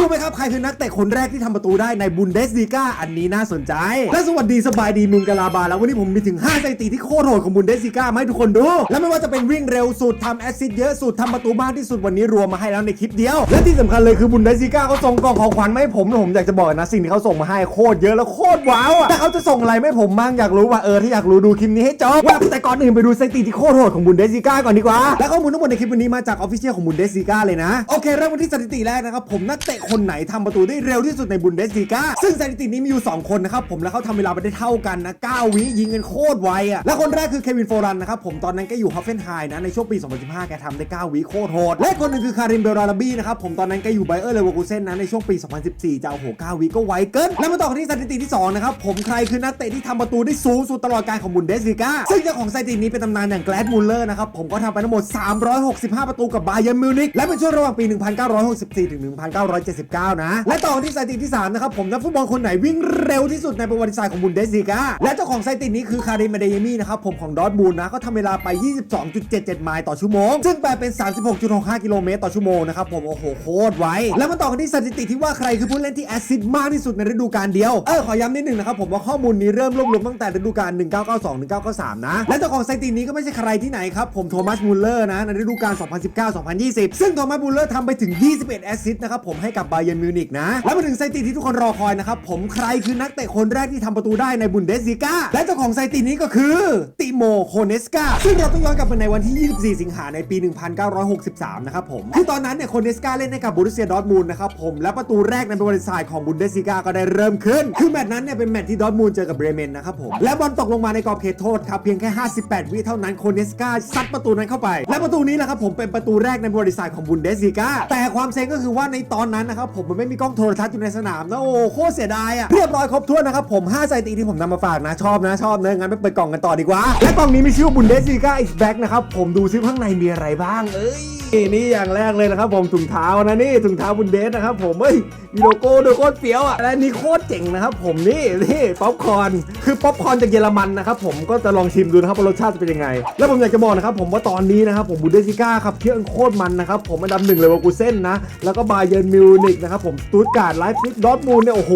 รู้ไหมครับ ใครคือนักเตะคนแรกที่ทำประตูได้ในบุนเดสลีกาอันนี้น่าสนใจ และสวัสดีสบายดีมุงกะลาบา แล้ววันนี้ผมมีถึง 5 สถิติที่โคตรโหดของบุนเดสลีกาให้ทุกคนดู และไม่ว่าจะเป็นวิ่งเร็วสุดทำแอสซิสต์เยอะสุดทำประตูมากที่สุดวันนี้รวมมาให้แล้วในคลิปเดียว และที่สำคัญเลยคือบุนเดสลีกาเขาส่งกล่องของขวัญมาให้ผมผมอยากจะบอกนะสิ่งที่เขาส่งมาให้โคตรเยอะแล้วโคตรว้าวอะแต่เขาจะส่งอะไรไมาให้ผมบ้างอยากรู้ว่าเออถ้าอยากรู้ดูคลิปนี้ให้จบว่าแต่ก่อนอื่นไปดูสถิติที่โคตรโหดของบุนเดสลีกาก่อนดีกว่าและข้อมูลทั้งหมดในคลิปวันนี้มาจากออฟฟิเชียลของบุนเดสลีกาเลยนะโอเคเริ่มกันที่สถิติแรกนะครับผมนักเตะคคนไหนทำประตูได้เร็วที่สุดในบุนเดสลีกาซึ่งสถิตินี้มีอยู่ 2 คนนะครับผมแล้วเขาทำเวลาไปได้เท่ากันนะ 9 วิยิงกันโคตรไวอะและคนแรกคือเควินโฟรันนะครับผมตอนนั้นก็อยู่ฮอฟเฟนไฮน์นะในช่วงปี 2015 แกทำได้ 9 วิโคตรโหดและคนหนึงคือคาริมเบลราลาบี้นะครับผมตอนนั้นก็อยู่ไบเออร์เลเวอร์คูเซนนะในช่วงปี 2014 จะเอาโห 9 วิก็ไวเกิน แล้วมาต่อกันที่สถิติที่สองนะครับผมใครคือนักเตะที่ทำประตูได้สูงสุดตลอดการของบุนเดสลีกาซึ่งเจ้าของสถิตินี้เป็นตำนานอย่างแกลดมูลเลอร์นะครับผมก็ทำไปทั้งหมด 365 ประตูกับบาเยิร์นมิวนิกและเป็นช่วงระหว่างปี 1964ถึง19 นะ และต่อที่สถิติที่ 3 นะครับผมนักฟุตบอลคนไหนวิ่งเร็วที่สุดในประวัติศาสตร์ของบุนเดสลีกาและเจ้าของสถิตินี้คือคาริมเดเยมี่นะครับผมของดอทมูลนะเขาทำเวลาไป 22.77 ไมล์ต่อชั่วโมง ซึ่งแปลเป็น 36.65 กิโลเมตรต่อชั่วโมงนะครับผมโอ้โหโคตรไวแล้วมาต่อกันที่สถิติที่ว่าใครคือผู้เล่นที่แอซิสต์มากที่สุดในฤดูกาลเดียวเออขอย้ำนิดหนึ่งนะครับผมว่าข้อมูลนี้เริ่มรวบรวมตั้งแต่ฤดูกาล 1992-1993 นะ และเจ้าของสถิตินี้ก็ไม่ใช่ใครที่ไหนครับผมโทมัสมูลเลอร์นะในฤดูกาล 2019-2020 ซึ่งโทมัสมูลเลอร์ทำไปถึง 21 แอสซิสต์นะครับผมให้กับบาเยิร์นมิวนิกนะ แล้วมาถึงสถิติที่ทุกคนรอคอยนะครับ ผมใครคือนักเตะคนแรกที่ทำประตูได้ในบุนเดสลีกาและเจ้าของสถิตินี้ก็คือติโมโคเนสกาซึ่งเราต้องย้อนกลับไปในวันที่ 24 สิงหาในปี 1963 นะครับผมคือตอนนั้นเนี่ยโคเนสกาเล่นให้กับบูรุเซียดอร์ทมูลนะครับผมและประตูแรกในประวัติศาสตร์ของบุนเดสลีกาก็ได้เริ่มขึ้น คือแมตช์นั้นเนี่ยเป็นแมตช์ที่ดอร์ทมูลเจอกับเบรเมนนะครับผมและบอลตกลงมาในกรอบเขตโทษครับเพียงแค่ 58 วิเท่านั้นโคเนสกาซัดประตูนั้นเข้าไป และประตูนี้แหละครับผมเป็นประตูแรกในประวัติศาสตร์ของบุนเดสลีกาแต่ความเซ็งก็คือว่าในตอนนั้นนะครับผมมันไม่มีกล้องโทรทัศน์อยู่ในสนามนะโอ้โคตรเสียดายอะเรียบร้อยครบถ้วนนะครับผม5สถิติที่ผมนำมาฝากนะชอบนะชอบนะงั้นไปเปิดกล่องกันต่อดีกว่าและกล่องนี้มีชื่อบุนเดสซิกาอีกแบ็กนะครับผมดูซิข้างในมีอะไรบ้างเอ้ย นี่นี่อย่างแรกเลยนะครับผมถุงเท้านะนี่ถุงเท้าบุนเดสนะครับผมเอ้ยมีโลโก้ด้วยโคตรเฟี้ยวอะและนี่โคตรเจ๋งนะครับผมนี่นี่ป๊อปคอร์นคือป๊อปคอร์นจากเยอรมันนะครับผมก็จะลองชิมดูนะครับว่ารสชาติจะเป็นยังไง แล้วผมอยากจะบอกนะครับผมว่าตอนนี้นะครับผมบุนเดสลีกาครับเที่ยวโคตรมันนะครับผมอันดับหนึ่งเลยว่ากูเส้นนะแล้วก็บาเยิร์นมิวนิกนะครับผมสตูตการ์ดไลฟ์ซิกดอทมูลเนี่ยโอ้โห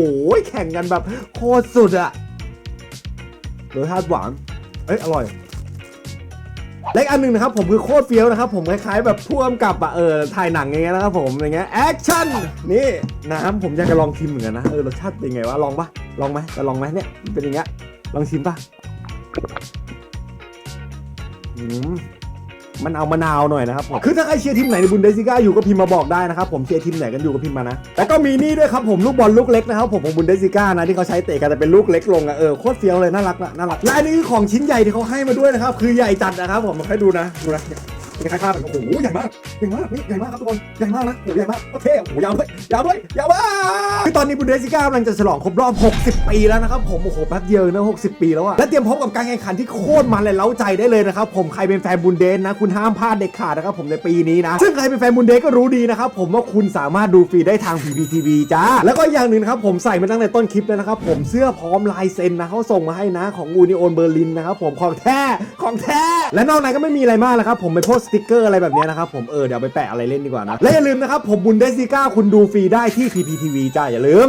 แข่งกันแบบโคตรสุดอะรสชาติหวานเอ้ยอร่อย และอีกอันหนึ่งนะครับผมคือโคตรเฟี้ยวนะครับผมคล้ายๆแบบพ่วงกับอะเออถ่ายหนังอย่างเงี้ยนะครับผมอย่างเงี้ยแอคชั่นนี่น้ำผมอยากจะลองชิมเหมือนกันนะเออรสชาติเป็นไงวะลองปะลองไหมจะลองไหมเนี่ยเป็นอย่างเงี้ยลองชิมปะอืม มันเอามะนาวหน่อยนะครับผมคือถ้าใครเชียร์ทีมไหนในบุนเดสิก้าอยู่ก็พิมพ์มาบอกได้นะครับผมเชียร์ทีมไหนกันอยู่ก็พิมพ์มานะแล้วก็มีนี่ด้วยครับผมลูกบอลลูกเล็กนะครับผมของบุนเดสิก้านะที่เขาใช้เตะกันแต่เป็นลูกเล็กลงอะเออโคตรเฟี้ยวเลยน่ารักนะน่ารักและอันนี้คือของชิ้นใหญ่ที่เขาให้มาด้วยนะครับคือใหญ่จัดนะครับผมมาให้ดูนะดูนะ คล้ายๆแบบโอ้โหใหญ่มากใหญ่มากนี่ใหญ่มากครับทุกคนใหญ่มากนะโอ้โหใหญ่มากโอเคโอ้โหยาวด้วยยาวด้วยยาวมากคือตอนนี้บุนเดสิก้ากำลังจะฉลองครบรอบ 60 ปีแล้วนะครับผมโอ้โหแป๊บเดียวนะ60 ปีแล้วอะและเตรียมพบกับการแข่งขันที่โคตรมันและเล้าใจได้เลยนะครับผมใครเป็นแฟนบุนเดสนะคุณห้ามพลาดเด็ดขาดนะครับผมในปีนี้นะซึ่งใครเป็นแฟนบุนเดสก็รู้ดีนะครับผมว่าคุณสามารถดูฟรีได้ทาง PPTV จ้าแล้วก็อย่างหนึ่งครับผมใส่มาตั้งแต่ต้นคลิปแล้วนะครับผมเสื้อพร้อมลายเซ็นนะเขาส่งมาให้นะของอูนิโอนเบอร์ลินนะครับผมของแท้ของแท้และนอกนั้นก็ไม่มีอะไรมากแล้วครับผมไปโพสต์สติกเกอร์อะไรแบบนี้นะครับผมเออเดี๋ยวไปแปะอะไรเล่นดีกว่านะและอย่าลืมนะครับผมบุนเดสติก้าคุณดูฟรีได้ที่ PPTV จ้าอย่าลืม